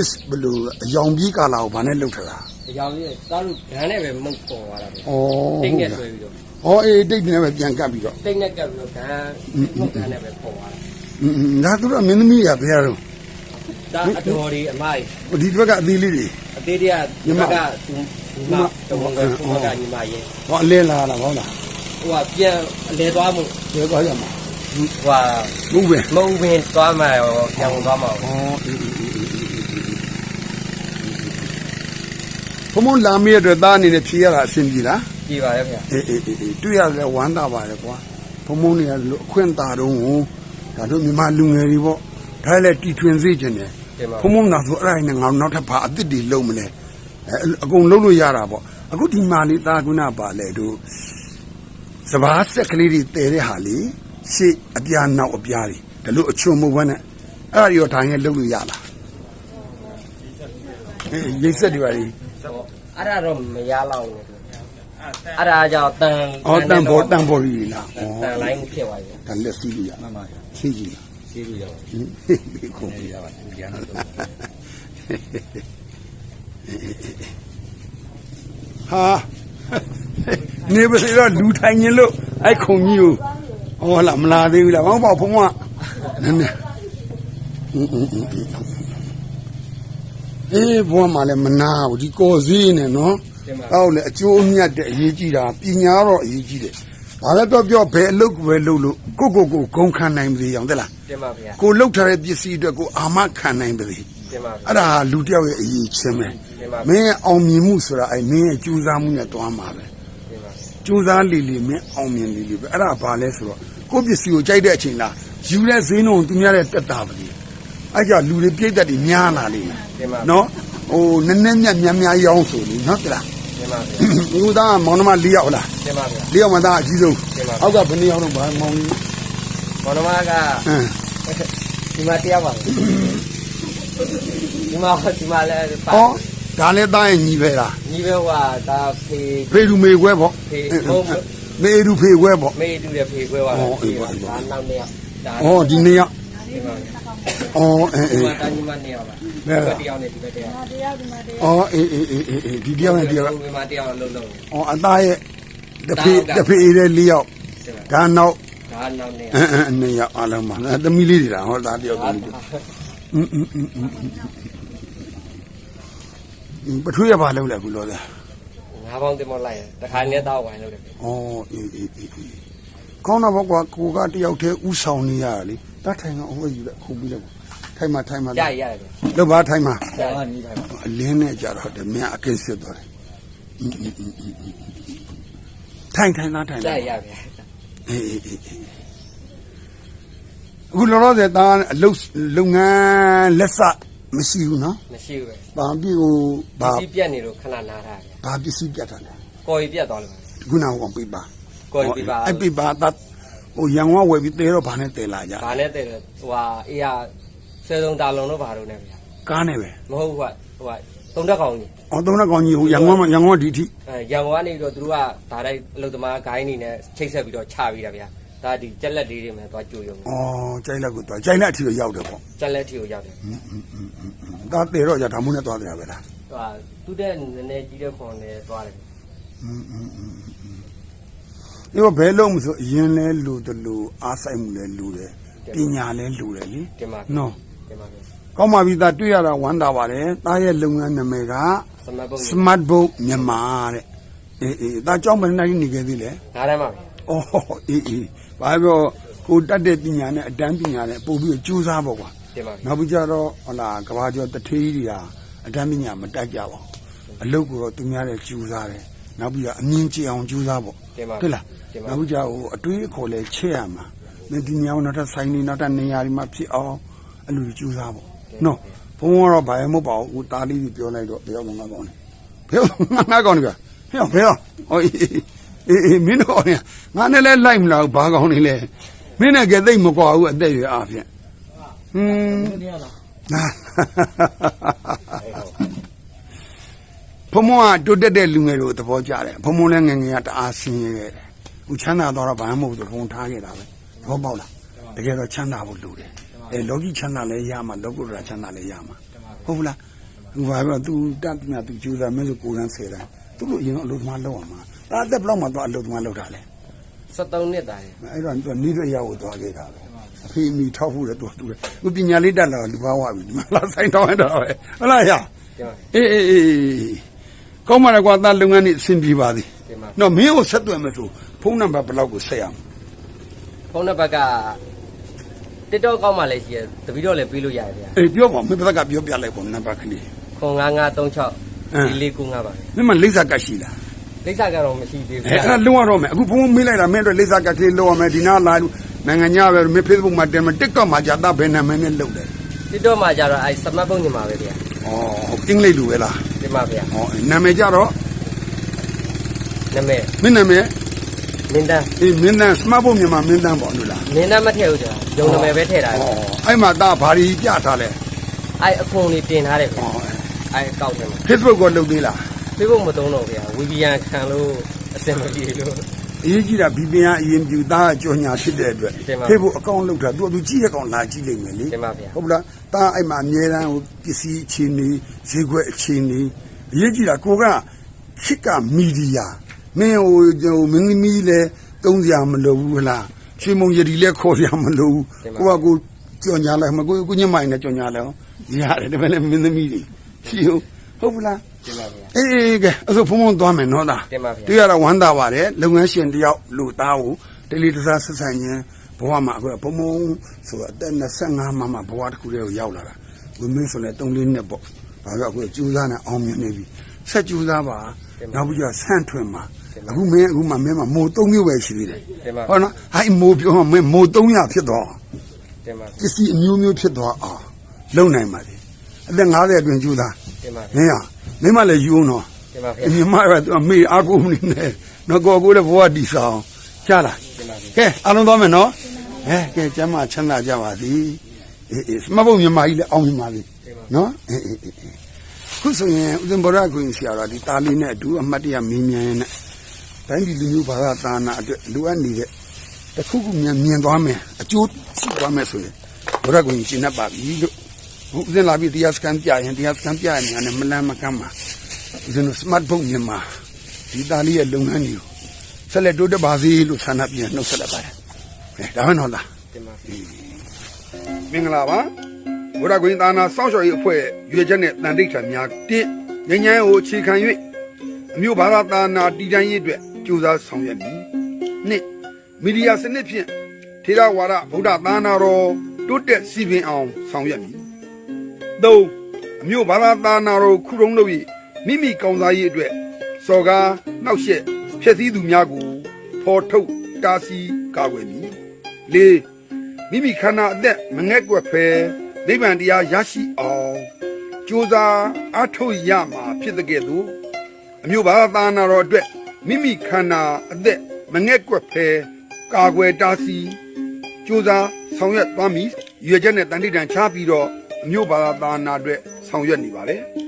စ်ဘလို့အယောင်ပြီးကာလာကိုဘာနဲ့လှုပ်ထတာအကြောင်းကြီးသားတို့ဂန်းနဲ့ပဲမုတ်ပေါ်သွားတာပဲဩတိတ်နဲ့ဟုတ်ဆွဲလားပြီးတော့ဟောအေးတိတ်နဲ့ပဲပြန်ကပ်ပြီးတော့တိတ်နဲ့ကပ်ပြီးတော့ဂန်းမုတ်ဂန်းနဲ့ပဲပေါ်သွားတာอืมဒါသူတို့ကမင်းသမီးရဘယ်ရတော့ဒါအတော်ဒီအမကြီးဒီဘက်ကအသေးလေးတွေအသေးတည်းကညီမဒီဘက်ကသူဒီမတဝန်ကသူဘက်ကညီမရဲ့ဟောအလဲလာတာဟုတ်လားဟိုကပြန်အလဲသွားမှုဘယ်သွားရမှာဟိုကဘုပဲမုံဝင်သွားမှရောပြန်ဝင်သွားမှာဟောအေးအေးအေးအေးအေး ဘုံမလာမီးရတဲ့သားအနေနဲ့ဖြေရတာအဆင်ပြေလားကြည်ပါရဲ့ခင်ဗျာအေးအေးအေးအေးတွေ့ရတယ်ဝမ်းသာပါတယ်ကွာဘုံမုံတွေကလို့အခွင့်တာတော့ဟိုဒါတို့မြန်မာလူငယ်တွေပေါ့ဒါလည်းတီထွင်စေခြင်းတယ်တင်ပါဘုံမုံသာဆိုအဲ့ဒါနဲ့ငါတို့နောက်ထပ်ဘာအစ်စ်တွေလုံးမလဲအဲအကုန်လုံးလို့ရတာပေါ့အခုဒီမာလေးသားကုနာပါလေတို့စဘာဆက်ကလေးတွေတဲတဲ့ဟာလေးရှေ့အပြားနောက်အပြားတွေဒါလို့အချုံမဟုတ်ဘဲနဲ့အဲ့ဒါတွေရောဒါငယ်လုံးလို့ရလားအေးရိတ်ဆက်တွေပါလေ အဲ့ဒါတော့မရလောက်ဘူးအဲ့ဒါကြောင့်တန်အော်တန်ပေါ်တန်ပေါ်ကြီးလားဩတန်လိုင်းဖြစ်သွားပြီဒါလက်စီးလို့ရမှန်ပါရှင်းကြည့်လားစီးလို့ရပါဟင်းဒီခုံရပါဘူးကျန်ဟာနေပါစေတော့လူထိုင်ရင်လို့အဲ့ခုံကြီးကိုဟောလာမလာသေးဘူးလားဘာပေါ့ဖုံးကနည်းနည်း အင်းအင်းအင်းအေးဘွားမှလည်းမနာဘူးဒီကော်စည်းနဲ့နော်တင်ပါဟုတ်လေအကျိုးအမြတ်တဲ့အရေးကြီးတာပညာတော့အရေးကြီးတယ်ဘာလဲတော့ပြောဘယ်အလုပ်ပဲလုပ်လို့ကိုကိုကိုဂုံခံနိုင်ပါသေးအောင်တဲ့လားတင်ပါဗျာကိုလှုပ်ထားတဲ့ပစ္စည်းအတွက်ကိုအာမခံနိုင်ပါသေးတင်ပါဗျာအဲ့ဒါလူတစ်ယောက်ရဲ့အရေးချင်းပဲတင်ပါမင်းရဲ့အောင်မြင်မှုဆိုတာအဲ့မင်းရဲ့ကြိုးစားမှုနဲ့တွားမှာပဲတင်ပါကြိုးစားလီလီမင်းအောင်မြင်လီလီပဲအဲ့ဒါဘာလဲဆိုတော့ကိုယ့်ပစ္စည်းကိုကြိုက်တဲ့အချိန်လားယူတဲ့ဈေးနှုန်းသူများတဲ့တက်တာပါလေ အဲ့ကြောင့်လူတွေပြိတ်သက်တွေများလာလိမ့်မယ်တင်ပါနော်ဟိုနည်းနည်းမြတ်များများရောင်းဆိုလေနော်ကြလားတင်ပါဗျာဘုရားမောင်နှမ၄ယောက်လားတင်ပါဗျာ၄ယောက်မှသားအကြီးဆုံးတင်ပါအောက်ကဘယ်နှစ်ယောက်တော့ဘာမောင်ကြီးဘောနမကအင်းဒီမှာတရားပါဒီမှာဒီမှာလည်းပါဩဒါလည်းသားရဲ့ညီပဲလားညီပဲဟွာဒါဖေဖေလူမေခွဲပေါ့ဖေဟုတ်မေလူဖေခွဲပေါ့မေတူတဲ့ဖေခွဲပါအော်အေးပါအေးပါဒါနောက်နေရဒါဩဒီနှစ်ယောက် ဒီမှာဩအေးဒီအေးမှာတန်းညီမနေရပါဘယ်လားဒီတရားနဲ့ဒီဘက်တရားဩအေးအေးအေးအေးအေးဒီတယောက်နဲ့တယောက်ဒီမှာတရားလုံးလုံးဩအသားရဲ့တစ်ဖေတစ်ဖေတဲ့၄ယောက်တင်ပါဒါနောက်ဒါနောက်နေရအင်းအင်းနှစ်ယောက်အလုံးပါအဲသမီးလေးတွေလားဟောဒါတယောက်သမီးတွေအင်းအင်းအင်းအင်းအင်းပထွေးရပါလို့လဲခုလောသားငါးပေါင်းတင်မလိုက်တခါနဲ့တောက်ဝိုင်းလို့တယ်ဩအေးအေးအေးအေးကောင်းတော့ဘောကွာကိုကတယောက်တည်းဥဆောင်နေရတာလေ တတ်ထိုင်ကအဝဲယူလိုက်ခုပြီးလိုက်ထိုင်မှာထိုင်မှာရရရတယ်လောက်ပါထိုင်မှာရရနီးတယ်အလင်းနဲ့ကြတော့တယ်မြန်အကင်းစစ်သွားတယ်အင်းအင်းအင်းအင်းအင်းထိုင်ထိုင်သားထိုင်ရသားရဗျာအေးအေးအေးအေးအခုလောလောဆယ်သားအလုပ်လုပ်ငန်းလက်စမရှိဘူးနော်မရှိဘူးပဲ။ဘာပြီကိုဘာစီးပြက်နေလို့ခဏနားထားဗျာဘာပစ္စည်းပြတ်တာလဲကော်ရီပြက်သွားလို့။ခုနကပြပါကော်ရီပြပါအဲ့ပြပါတတ် ဟိုရန်ဝဝယ်ပြီးတဲတော့ဘာနဲ့တဲလာကြဘာနဲ့တဲ့ဟိုဟာအေးရဆယ်စုံတာလုံးတော့ဘာလို့နေဗျာ။ကားနဲ့ပဲမဟုတ်ဘူးကဟိုဟာသုံးတက်ကောင်ကြီး။အော်သုံးနှစ်ကောင်ကြီးဟိုရန်ဝမရန်ဝဒီထိအဲရန်ကုန်ကနေပြီးတော့သူတို့ကဒါတိုက်အလုသမားဂိုင်းနေနဲ့ချိတ်ဆက်ပြီးတော့ချပြီးတာဗျာဒါဒီကြက်လက်လေးတွေမှာသွားကြိုရုံ။အော်ကြိုက်လက်ကိုသွားကြိုက်လက်အထိတော့ရောက်တယ်ပေါ့ကြက်လက်ထီကိုရောက်တယ်။ဒါတဲတော့じゃဒါမှမနဲ့သွားတယ်ပဲလားဟိုဟာသူတဲ့နည်းနည်းကြီးတဲ့ခွန်နဲ့သွားတယ်။ ဒီတော့ဘယ်လုံးမဆိုအရင်လဲလူတလူအားဆိုင်မှုလဲလူတယ်ပညာလဲလူတယ်လေတင်ပါ။နော်တင်ပါဗျာကောင်းပါပြီသားတွေ့ရတာဝမ်းသာပါတယ်။သားရဲ့လုပ်ငန်းနာမည်ကစမတ်ဘုတ် Smart Book မြန်မာတဲ့။အေးအေးဒါကြောင့်ဘယ်နှစ်နေခဲ့သေးလဲ။ငါးတန်းပါဗျာအော်အေးအေးဘာပြောကိုတတ်တဲ့ပညာနဲ့အတန်းပညာနဲ့ပို့ပြီးတော့ကြိုးစားပေါ့ကွာတင်ပါဗျာနောက်ပြီးကြတော့ဟလာကဘာကျော်တထေးကြီးတွေဟာအတန်းပညာမတတ်ကြပါဘူးအလုပ်ကိုတော့သူများတဲ့ကြိုးစားတယ် နောက်ပြီးတော့အမြင်ကြည်အောင်ကြိုးစားပေါ့ဟုတ်လားနောက်ပြီးကြဟိုအတွေးအခေါ်လဲချဲ့ရမှာမင်းဒီမြောင်နောက်ထပ်ဆိုင်နေနောက်ထပ်နေရာဒီမှာဖြစ်အောင်အဲ့လိုကြိုးစားပေါ့နော်ဘုံကတော့ဘာမှမဟုတ်ပါဘူးတားလေးကြီးပြောလိုက်တော့ဘယ်ရောက်မှမကောင်းနဲ့ဘယ်ရောက်မှမကောင်းနဲ့ဗျာဘယ်ရောက်ဘယ်ရောက်ဟိုအေးမင်းတော့နေငါနဲ့လဲလိုက်မလားဘာကောင်းနေလဲမင်းနဲ့ကဲသိမ့်မကွာဘူးအသက်ရွယ်အားဖြင့်ဟွန်း ဖုံမကတိုးတက်တဲ့လူငယ်တို့သဘောကျတယ်ဖုံမလည်းငယ်ငယ်ကတအားဆင်းရဲခဲ့တယ်အခုချမ်းသာတော့ဘာမှမဟုတ်ဘူးဖုံထားခဲ့တာပဲသဘောပေါက်လားတကယ်တော့ချမ်းသာဖို့လိုတယ်အဲလောကီချမ်းသာလည်းရမှာလောကုတ္တရာချမ်းသာလည်းရမှာဟုတ်ဘူးလားသူဘာပြောသူတတ်မြတ်သူကြိုးစားမင်းဆိုကိုယ်တန်းဆယ်တန်းသူတို့အရင်ကအလုပ်သမားလုပ်အောင်မှာဒါအသက်ဘယ်လောက်မှတော့အလုပ်သမားလုပ်တာလဲ73နှစ်တာလေအဲ့တော့သူကနီးရွက်ရောက်သွားခဲ့တာပဲအဖေအမိထောက်ဖို့လည်းသူကသူကသူပညာလေးတက်လာလူပါဝပြီဒီမှာလာဆိုင်တော့ရတော့ပဲဟုတ်လားရတင်ပါအေးအေးအေး ကောင်းပါလားကွာသားလုပ်ငန်းนี่အဆင်ပြေပါသည်တင်ပါနော်မင်းကိုဆက်သွယ်မယ်ဆိုဖုန်းနံပါတ်ဘယ်လောက်ကိုဆက်ရမလဲဖုန်းနံပါတ်က TikTok ကောက်မှလည်းရှိရတပီတော့လည်းပေးလို့ရတယ်ဗျာအေးပြောပါမင်းဘက်ကပြောပြလိုက်ပေါ့နံပါတ်ကလေး0936အင်း4495ပါပဲမင်းမလိမ့်စာကတ်ရှိလားလိမ့်စာကတော့မရှိသေးဘူးအဲအဲ့ဒါလုံးဝတော့မယ်အခုဖုန်းမေးလိုက်တာမင်းတို့လိမ့်စာကတ်ကလေးလုံးဝမယ်ဒီနာလာနိုင်ငံညာပဲမင်း Facebook မှာတင်မယ် TikTok မှာကြာတာဘယ်နာမည်နဲ့လုပ်တယ် TikTok မှာကျတော့အဲစမတ်ဖုန်းညမှာပဲဗျာဩအင်္ဂလိပ်လိုပဲလား တင်ပါဗျာဩနာမည်ကြတော့နာမည်မင်းနာမည်မင်းတန်းအေးမင်းတန်းစမတ်ဖို့မြန်မာမင်းတန်းပေါ့လို့လားမင်းတန်းမထည့်ဘူးကြာရုံနာမည်ပဲထည့်တာဩအဲ့မှာဒါဘာကြီးပြထားလဲအဲအခွန်လေးတင်ထားတယ်ဗျာဩအဲအကောက်ထဲမှာ Facebook ကိုလုပ်သေးလား Facebook မသုံးတော့ဗျာဝီဘီယန်ခံလို့အစင်မပြေလို့ အရေးကြီးတာ VPN အရင်ပြူသားအကြောညာဖြစ်တဲ့အတွက်တင်ပါ Facebook account လုပ်တာသူကသူကြည့်ရကောင်လာကြည့်လိမ့်မယ်လေတင်ပါဗျာဟုတ်ပလားတာအဲ့မှာအမြဲတမ်းဟိုပစ္စည်းအခြေအနေဈေးကွက်အခြေအနေအရေးကြီးတာကိုကခစ်ကမီဒီယာမင်းဟိုဟိုမင်းသမီးလည်းတုံးစရာမလိုဘူးဟလားရွှေမုံရည်ဒီလည်းခေါ်စရာမလိုဘူးကိုကကိုကြောညာလိုက်မကိုကိုညမိုင်နဲ့ကြောညာလိုက်ရတယ်ဒါပဲလေမင်းသမီးတွေရှိဟုတ်ဟုတ်ပလား တင်ပါဗျာအေးအေးကဲအဲ့ဆိုဖုံဖုံသွားမယ်နော်သားတင်ပါဗျာတွေ့ရတော့ဝမ်းသာပါတယ်လုပ်ငန်းရှင်တယောက်လူသားကိုတလီတစားဆက်ဆံခြင်းဘဝမှာအခုဘုံဘုံဆိုတော့အသက်25မှမှဘဝတစ်ခုတည်းကိုရောက်လာတာဝင်းမင်းဆိုလည်း3လေးနှစ်ပေါ့ဘာလို့အခုကျူးစားနေအောင်မြင်နေပြီဆက်ကျူးစားပါနောက်ပြီးတော့ဆန့်ထွင်ပါအခုမင်းအခုမှမင်းမမိုး3မျိုးပဲရှိသေးတယ်တင်ပါဟုတ်နော်ဟိုင်းမိုးပြောမှမင်းမိုး300ဖြစ်သွားအောင်တင်ပါပစ္စည်းအမျိုးမျိုးဖြစ်သွားအောင်လုံနိုင်ပါလေအသက်50အတွင်းကျူးစားတင်ပါမင်းဟာ မင်းမလည်းယူအောင်နော်တင်ပါဗျာအမြင်မရတော့မေအာကိုမနေနဲ့နော်ကိုကိုလည်းဘဝတည်ဆောင်ကြားလားတင်ပါဗျာကဲအားလုံးသွားမယ်နော်အဲကဲကျမ်းမချမ်းသာကြပါသည်အေးအေးစမဘုံမြန်မာကြီးလည်းအောင်မြင်ပါသည်နော်အေးအေးအေးအေးခုဆိုရင်ဥဒ္ဒဘောရခွင်ဆရာတော်ဒီတာလီနဲ့အတူအမတ်တရမင်းမြန်နဲ့တိုင်းပြည်လူမျိုးဘာသာသာနာအတွက်လိုအပ်နေတဲ့တစ်ခုခုမြန်မြင်သွားမယ်အကျိုးရှိသွားမယ်ဆိုရင်ဘောရခွင်ရှင်း납ပါပြီလို့ ဟုတ်ဥစဉ်လာပြီးတရားစကန်ပြရင်တရားစကန်ပြရင်လည်းမလန်းမကမ်းပါဦးဇင်းတို့စမတ်ဖုန်းမြန်မာဒီသားလေးရဲ့လုပ်ငန်းတွေကိုဆက်လက်တိုးတက်ပါစေလို့ဆန္ဒပြန်နှုတ်ဆက်လိုက်ပါတယ်။အဲဒါမှတော့လားတင်ပါမင်္ဂလာပါဘုရားကွင်သာနာစောင့်ရှောက်ရေးအဖွဲ့ရွေချက်နဲ့တန်တိတ်ထံများတစ်ငញ្ញမ်းကိုအခြေခံ၍အမျိုးဘာသာသာနာတည်တံ့ရေးအတွက်ကြိုးစားဆောင်ရွက်မည်။နှစ်မီဒီယာစနစ်ဖြင့်ထေရဝါဒဗုဒ္ဓသာနာတော်တိုးတက်စီပင်အောင်ဆောင်ရွက်မည်။ သုံးအမျိုးဘာသာသာနာတော်ခုတုံးလုပ်၍မိမိကောင်းစားရေးအတွက်စော်ကားနှောက်ယှက်ဖျက်ဆီးသူများကိုဖော်ထုတ်တားဆီးကာကွယ်မည်။လေးမိမိခန္ဓာအသက်မငဲ့ကွက်ဖဲနိဗ္ဗာန်တရားရရှိအောင်ကြိုးစားအားထုတ်ရမှာဖြစ်တဲ့ကဲ့သို့အမျိုးဘာသာနာတော်အတွက်မိမိခန္ဓာအသက်မငဲ့ကွက်ဖဲကာကွယ်တားဆီးကြိုးစားဆောင်ရွက်သွားမည်ရွေချက်နဲ့တန်တိတန်ချပြီးတော့အ မျိုးဘာသာနာအတွက်ဆောင်ရွက်နေပါလေ။